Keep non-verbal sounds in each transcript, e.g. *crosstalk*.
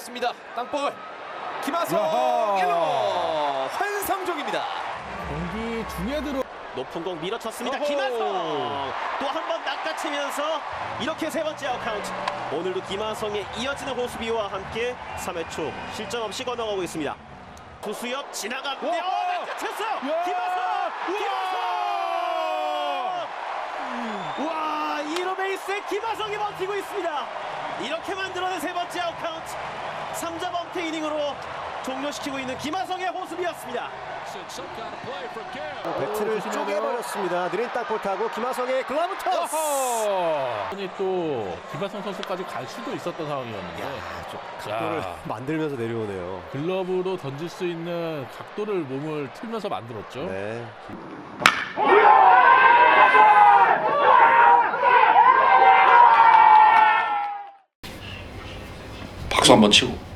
띄웠습니다. 땅볼. 김하성 야하. 1루 환상적입니다. 경기 중에 들어 높은 공 밀어쳤습니다. 어허. 김하성 또 한 번 낚아치면서 이렇게 세 번째 아웃 카운트. 오늘도 김하성의 이어지는 호수비와 함께 3회 초 실점 없이 건너가고 있습니다. 지나갑니다. 와. 어, 낚아쳤어요. 야. 김하성. 김하성. 와, 1호 베이스에 김하성이 버티고 있습니다. 이렇게 만들어낸 세 번째. 3자 범퇴 이닝으로 종료시키고 있는 김하성의 호수비였습니다. 배트를 쪼개버렸습니다. 느린 땅볼 타고 김하성의 글러브 터스. 아니 또 김하성 선수까지 갈 수도 있었던 상황이었는데 각도를 야. *laughs* 만들면서 내려오네요. 글러브로 던질 수 있는 각도를 몸을 틀면서 만들었죠. 네. 박수 한번 치고 아,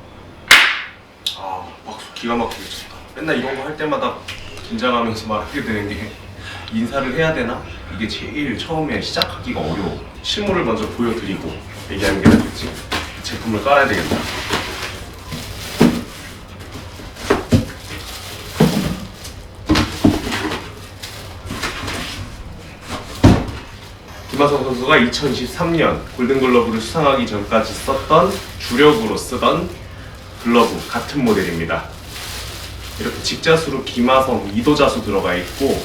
기가 막히게 쳤다. 맨날 이런 거 할 때마다 긴장하면서 말하게 되는 게 인사를 해야 되나? 이게 제일 처음에 시작하기가 어려워. 실물을 먼저 보여드리고 얘기하는 게 낫겠지? 제품을 깔아야 되겠다. 김하성 선수가 2023년 골든글러브를 수상하기 전까지 썼던 주력으로 쓰던 글러브 같은 모델입니다. 이렇게 직자수로 김하성 2도자수 들어가 있고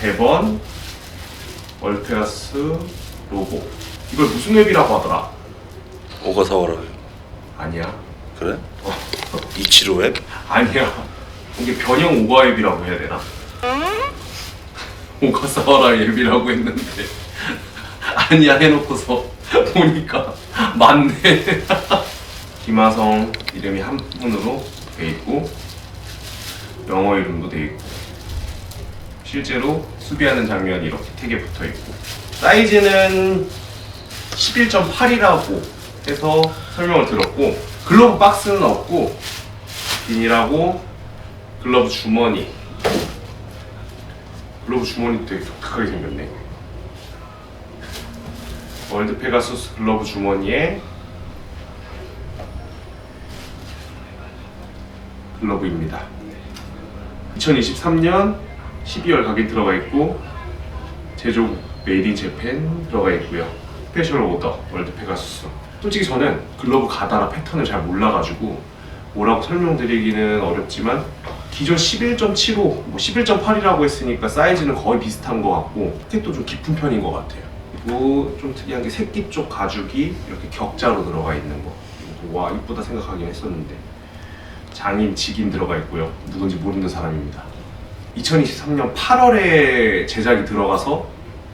대번 월페가스 로고 이걸 무슨 웹이라고 하더라? 오가사와라 아니야 그래? 이치로 웹? 아니야 이게 변형 오가 웹이라고 해야 되나? 오가사와라 웹이라고 했는데 아니야 해놓고서 보니까 맞네 *laughs* 김하성 이름이 한문으로 돼 있고 영어 이름도 돼 있고 실제로 수비하는 장면이 이렇게 택에 붙어 있고 사이즈는 11.8이라고 해서 설명을 들었고 글러브 박스는 없고 비닐하고 글러브 주머니 글러브 주머니도 되게 독특하게 생겼네. 월드 페가수스 글러브 주머니에 글러브입니다 2023년 12월 가격 들어가 있고 제조 메이드 인 재팬 들어가 있고요. 스페셜 오더 월드 페가수스. 솔직히 저는 글러브 가다라 패턴을 잘 몰라가지고 뭐라고 설명드리기는 어렵지만 기존 11.75, 뭐 11.8이라고 했으니까 사이즈는 거의 비슷한 것 같고 택도 좀 깊은 편인 것 같아요. 그리고 좀 특이한 게 새끼 쪽 가죽이 이렇게 격자로 들어가 있는 거. 와 이쁘다 생각하긴 했었는데 장인, 직인 들어가 있고요. 누군지 모르는 사람입니다. 2023년 8월에 제작이 들어가서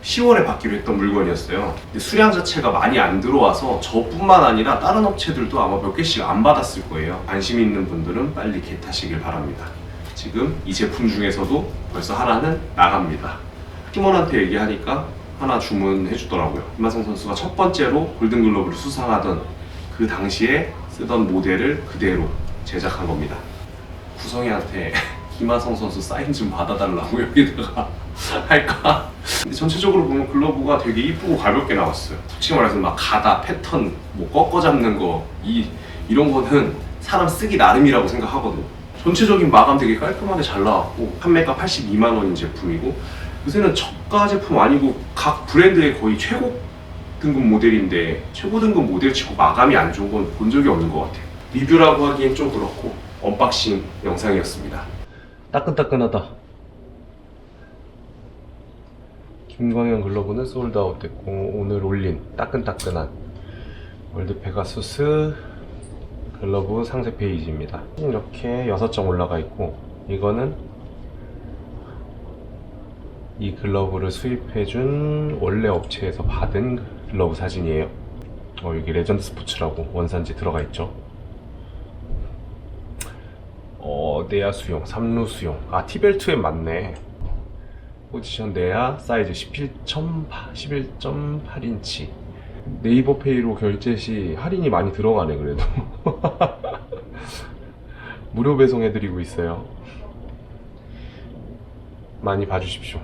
10월에 받기로 했던 물건이었어요. 근데 수량 자체가 많이 안 들어와서 저뿐만 아니라 다른 업체들도 아마 몇 개씩 안 받았을 거예요. 관심 있는 분들은 빨리 개타시길 바랍니다. 지금 이 제품 중에서도 벌써 하나는 나갑니다. 팀원한테 얘기하니까 하나 주문해 주더라고요. 김하성 선수가 첫 번째로 골든글러브를 수상하던 그 당시에 쓰던 모델을 그대로 제작한 겁니다. 구성이한테 *laughs* 김하성 선수 사인 좀 받아달라고 여기다가 *laughs* 할까? 근데 전체적으로 보면 글러브가 되게 이쁘고 가볍게 나왔어요. 솔직히 말해서 막 가다 패턴 뭐 꺾어 잡는 거 이 이런 거는 사람 쓰기 나름이라고 생각하거든요. 전체적인 마감 되게 깔끔하게 잘 나왔고 판매가 82만 원인 제품이고 요새는 저가 제품 아니고 각 브랜드의 거의 최고 등급 모델인데 최고 등급 모델 치고 마감이 안 좋은 건 본 적이 없는 것 같아요. 리뷰라고 하기엔 좀 그렇고 언박싱 영상이었습니다. 따끈따끈하다. 김광현 글러브는 솔드아웃 됐고 오늘 올린 따끈따끈한 월드 페가수스 글러브 상세 페이지입니다. 이렇게 6장 올라가 있고 이거는 이 글러브를 수입해준 원래 업체에서 받은 글러브 사진이에요. 어, 여기 레전드 스포츠라고 원산지 들어가 있죠. 어, 내야 수용, 삼루 수용. 아, 티벨트에 맞네. 포지션 내야 사이즈 11.8, 11.8인치. 네이버 페이로 결제 시 할인이 많이 들어가네, 그래도. *laughs* 무료 배송해드리고 있어요. 많이 봐주십시오.